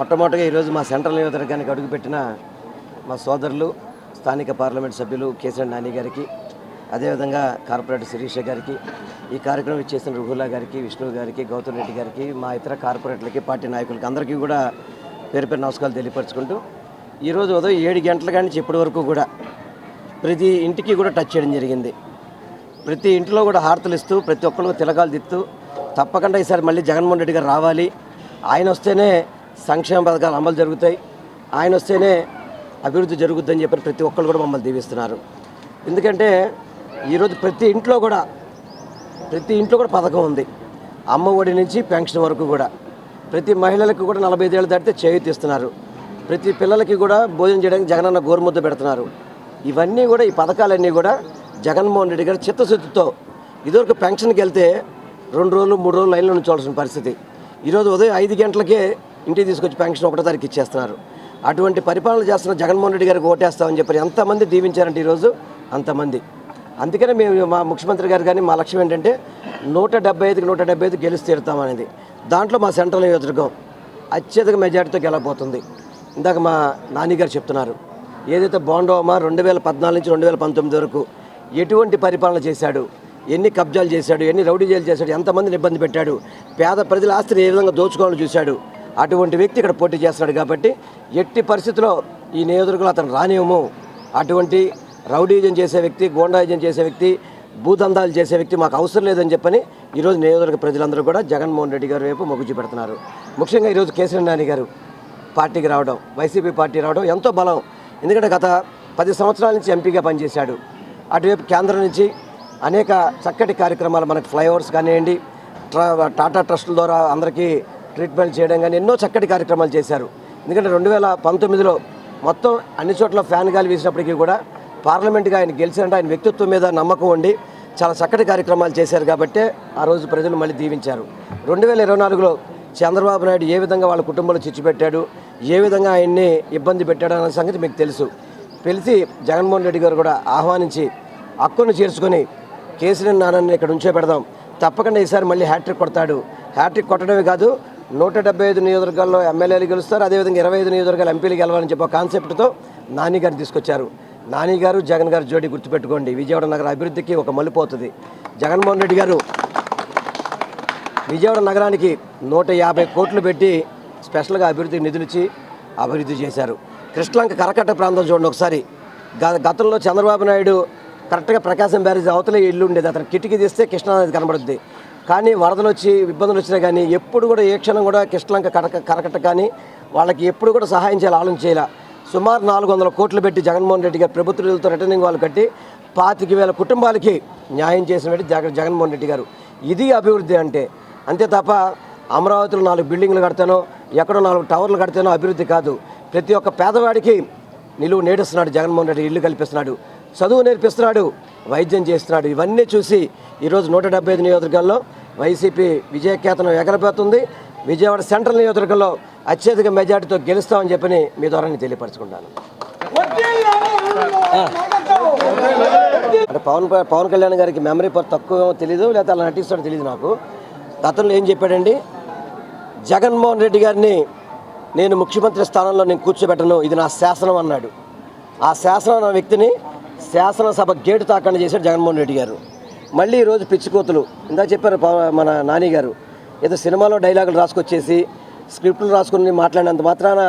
మొట్టమొదటిగా ఈరోజు మా సెంట్రల్ నియోజకవర్గానికి అడుగుపెట్టిన మా సోదరులు స్థానిక పార్లమెంట్ సభ్యులు కేసీఆర్ నాని గారికి అదేవిధంగా కార్పొరేటర్ శిరీష గారికి ఈ కార్యక్రమం ఇచ్చేసిన రుహులా గారికి విష్ణు గారికి గౌతమ్ రెడ్డి గారికి మా ఇతర కార్పొరేటర్లకి పార్టీ నాయకులకి అందరికీ కూడా పేరు పేరు నమస్కారాలు తెలియపరచుకుంటూ ఈరోజు ఉదయం ఏడు గంటల కానీ ఇప్పటి వరకు కూడా ప్రతి ఇంటికి కూడా టచ్ చేయడం జరిగింది. ప్రతి ఇంట్లో కూడా హారతలు ఇస్తూ ప్రతి ఒక్కరు తిలకాలు దిత్తూ తప్పకుండా ఈసారి మళ్ళీ జగన్మోహన్ రెడ్డి గారు రావాలి. ఆయన వస్తేనే సంక్షేమ పథకాలు అమలు జరుగుతాయి. ఆయన వస్తేనే అభివృద్ధి జరుగుద్దని చెప్పి ప్రతి ఒక్కరు కూడా మమ్మల్ని దీవిస్తున్నారు. ఎందుకంటే ఈరోజు ప్రతి ఇంట్లో కూడా ప్రతి ఇంట్లో కూడా పథకం ఉంది. అమ్మ ఒడి నుంచి పెన్షన్ వరకు కూడా. ప్రతి మహిళలకు కూడా నలభై ఐదేళ్ళు దాటితే చేయూతిస్తున్నారు ప్రతి పిల్లలకి కూడా భోజనం చేయడానికి జగనన్న గోరుముద్ద పెడుతున్నారు. ఇవన్నీ కూడా ఈ పథకాలన్నీ కూడా జగన్మోహన్ రెడ్డి గారు చిత్తశుద్ధితో ఇదివరకు పెన్షన్కి వెళ్తే రెండు రోజులు మూడు రోజులు లైన్లో ఉంచవలసిన పరిస్థితి. ఈరోజు ఉదయం ఐదు గంటలకే ఇంటికి తీసుకొచ్చి పెన్షన్ ఒకటో తారీఖు ఇచ్చేస్తున్నారు. అటువంటి పరిపాలన చేస్తున్న జగన్మోహన్ రెడ్డి గారికి ఓటేస్తామని చెప్పి ఎంతమంది దీవించారంటే ఈరోజు అంతమంది. అందుకనే మేము మా ముఖ్యమంత్రి గారు కానీ మా లక్ష్యం ఏంటంటే నూట డెబ్బై ఐదుకి నూట డెబ్బై ఐదు గెలిచి తీరుతామనేది. దాంట్లో మా సెంట్రల్ నియోజకవర్గం అత్యధిక మెజార్టీతో గెలబోతుంది ఇందాక మా నాన్నగారు చెప్తున్నారు. ఏదైతే బాండోమా రెండు వేల పద్నాలుగు నుంచి రెండు వేల పంతొమ్మిది వరకు ఎటువంటి పరిపాలన చేశాడు? ఎన్ని కబ్జాలు చేశాడు? ఎన్ని రౌడీ జైలు చేశాడు? ఎంతమందిని ఇబ్బంది పెట్టాడు? పేద ప్రజల ఆస్తిని ఏ విధంగా దోచుకోవాలని చూశాడు? అటువంటి వ్యక్తి ఇక్కడ పోటీ చేస్తున్నాడు కాబట్టి ఎట్టి పరిస్థితిలో ఈ నియోజకవర్గంలో అతను రానివ్వము. అటువంటి రౌడీజం చేసే వ్యక్తి గోండాయిజం చేసే వ్యక్తి భూదందాలు చేసే వ్యక్తి మాకు అవసరం లేదని చెప్పని ఈరోజు నియోజకవర్గ ప్రజలందరూ కూడా జగన్మోహన్ రెడ్డి గారి వైపు మొగ్గు చూపెడుతున్నారు. ముఖ్యంగా ఈరోజు కేసీఆర్ నాని గారు పార్టీకి రావడం వైసీపీ పార్టీ రావడం ఎంతో బలం. ఎందుకంటే గత పది సంవత్సరాల నుంచి ఎంపీగా పనిచేశాడు. అటువైపు కేంద్రం నుంచి అనేక చక్కటి కార్యక్రమాలు మనకి ఫ్లైఓవర్స్ కానివ్వండి ట్రా టాటా ట్రస్టుల ద్వారా అందరికీ ట్రీట్మెంట్ చేయడం కానీ ఎన్నో చక్కటి కార్యక్రమాలు చేశారు. ఎందుకంటే రెండు వేల పంతొమ్మిదిలో మొత్తం అన్ని చోట్ల ఫ్యాన్ గాలి వేసినప్పటికీ కూడా పార్లమెంట్గా ఆయన గెలిచినట్టు ఆయన వ్యక్తిత్వం మీద నమ్మకం ఉండి చాలా చక్కటి కార్యక్రమాలు చేశారు కాబట్టే ఆ రోజు ప్రజలు మళ్ళీ దీవించారు. రెండు వేల ఇరవై నాలుగులో చంద్రబాబు నాయుడు ఏ విధంగా వాళ్ళ కుటుంబంలో చిచ్చు పెట్టాడు ఏ విధంగా ఆయన్ని ఇబ్బంది పెట్టాడు అనే సంగతి మీకు తెలుసు. తెలిసి జగన్మోహన్ రెడ్డి గారు కూడా ఆహ్వానించి హక్కును చేర్చుకొని కేసీఆర్ నాన్నని ఇక్కడ ఉంచే పెడదాం. తప్పకుండా ఈసారి మళ్ళీ హ్యాట్రిక్ కొడతాడు. హ్యాట్రిక్ కొట్టడమే కాదు నూట డెబ్బై ఐదు నియోజకవర్గాల్లో ఎమ్మెల్యేలు గెలుస్తారు. అదేవిధంగా ఇరవై ఐదు నియోజకవర్గాలు ఎంపీలు గెలవాలని చెప్పి కాన్సెప్ట్తో నానిగారు తీసుకొచ్చారు. నాని గారు జగన్ గారు జోడి గుర్తుపెట్టుకోండి. విజయవాడ నగర అభివృద్ధికి ఒక మలుపోతుంది జగన్మోహన్ రెడ్డి గారు విజయవాడ నగరానికి నూట యాభై కోట్లు పెట్టి స్పెషల్గా అభివృద్ధి నిధులిచ్చి అభివృద్ధి చేశారు. కృష్ణలంక కరకట్ట ప్రాంతం చూడండి ఒకసారి. గతంలో చంద్రబాబు నాయుడు కరెక్ట్గా ప్రకాశం బ్యారేజ్ అవతలే ఇల్లు ఉండేది. అతను కిటికీ తీస్తే కృష్ణానది కనబడుద్ది. కానీ వరదలు వచ్చి ఇబ్బందులు వచ్చినా కానీ ఎప్పుడు కూడా ఏ క్షణం కూడా కిష్టలంక కరక కరకట కానీ వాళ్ళకి ఎప్పుడు కూడా సహాయం చేయాలి ఆలోచన చేయాలి. సుమారు నాలుగు వందల కోట్లు పెట్టి జగన్మోహన్ రెడ్డి గారు ప్రభుత్వ నిధులతో రిటర్నింగ్ వాళ్ళు కట్టి పాతిక వేల కుటుంబాలకి న్యాయం చేసిన జగన్ జగన్మోహన్ రెడ్డి గారు. ఇది అభివృద్ధి అంటే అంతే తప్ప అమరావతిలో నాలుగు బిల్డింగ్లు కడతానో ఎక్కడో నాలుగు టవర్లు కడతానో అభివృద్ధి కాదు. ప్రతి ఒక్క పేదవాడికి నిలువు నేడుస్తున్నాడు జగన్మోహన్ రెడ్డి ఇల్లు కల్పిస్తున్నాడు చదువు నేర్పిస్తున్నాడు వైద్యం చేస్తున్నాడు. ఇవన్నీ చూసి ఈరోజు నూట డెబ్బై ఐదు నియోజకవర్గాల్లో వైసీపీ విజయకేతనం ఎగరబోతుంది. విజయవాడ సెంట్రల్ నియోజకవర్గంలో అత్యధిక మెజార్టీతో గెలుస్తామని చెప్పని మీ ద్వారా నేను తెలియపరచుకుంటాను. అంటే పవన్ పవన్ కళ్యాణ్ గారికి మెమరీ పవర్ తక్కువ తెలియదు లేకపోతే అలా నటిస్తాడో తెలియదు నాకు. గతంలో ఏం చెప్పాడండి? జగన్మోహన్ రెడ్డి గారిని నేను ముఖ్యమంత్రి స్థానంలో నేను కూర్చోబెట్టను ఇది నా శాసనం అన్నాడు. ఆ శాసనం అన్న వ్యక్తిని శాసనసభ గేటు తాకండి చేశాడు జగన్మోహన్ రెడ్డి గారు. మళ్ళీ ఈరోజు పిచ్చికోతులు. ఇందా చెప్పారు మన నాని గారు ఏదో సినిమాలో డైలాగులు రాసుకొచ్చేసి స్క్రిప్టులు రాసుకుని మాట్లాడినంత మాత్రాన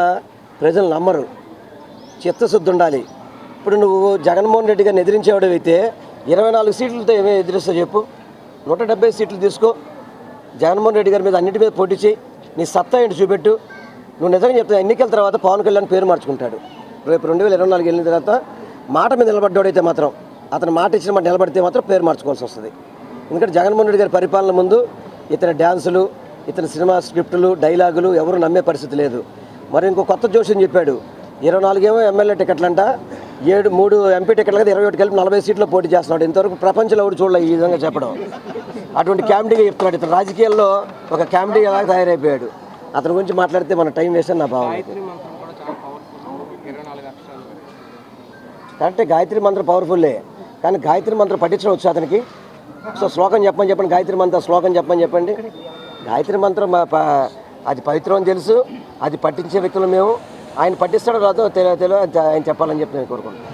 ప్రజలు నమ్మరు. చిత్తశుద్ధి ఉండాలి ఇప్పుడు నువ్వు జగన్మోహన్ రెడ్డి గారిని ఎదిరించేవాడవైతే ఇరవై నాలుగు సీట్లతో ఏమే ఎదిరిస్తా చెప్పు. నూట డెబ్బై సీట్లు తీసుకో. జగన్మోహన్ రెడ్డి గారి మీద అన్నిటి మీద పోటీ చేయి. నీ సత్తా ఏంటి చూపెట్టు. నువ్వు నిజంగా చెప్తా ఎన్నికల తర్వాత పవన్ కళ్యాణ్ పేరు మార్చుకుంటాడు. రేపు రెండు వేల ఇరవై నాలుగు వెళ్ళిన తర్వాత మాట మీద నిలబడ్డాడైతే మాత్రం అతను మాట ఇచ్చిన మాట నిలబడితే మాత్రం పేరు మార్చుకోవాల్సి వస్తుంది. ఎందుకంటే జగన్మోహన్ రెడ్డి గారి పరిపాలన ముందు ఇతని డ్యాన్సులు ఇతని సినిమా స్క్రిప్టులు డైలాగులు ఎవరు నమ్మే పరిస్థితి లేదు. మరి ఇంకో కొత్త జోషం చెప్పాడు. ఇరవై నాలుగేమో ఎమ్మెల్యే టికెట్లంట. ఏడు మూడు ఎంపీ టికెట్లు కదా ఇరవై ఒకటి కలిపి నలభై సీట్లో పోటీ చేస్తున్నాడు. ఇంతవరకు ప్రపంచంలో ఎవరు చూడలే ఈ విధంగా చెప్పడం. అటువంటి కామెడీగా చెప్తున్నాడు. ఇతను రాజకీయాల్లో ఒక కామెడీ ఎలా తయారైపోయాడు. అతని గురించి మాట్లాడితే మన టైం వేస్ట్ అని నా అక్షరాలు. కరెక్టే గాయత్రి మంత్రం పవర్ఫుల్లే కానీ గాయత్రి మంత్రం పఠించడం వచ్చు అతనికి. సో శ్లోకం చెప్పమని చెప్పండి గాయత్రి మంత్రం శ్లోకం చెప్పమని చెప్పండి. గాయత్రి మంత్రం మా ప- అది పవిత్రం అని తెలుసు అది పట్టించే వ్యక్తులు మేము. ఆయన పట్టిస్తాడో రాదో తెలియ తెలియ ఆయన చెప్పాలని చెప్పి నేను కోరుకుంటున్నాను.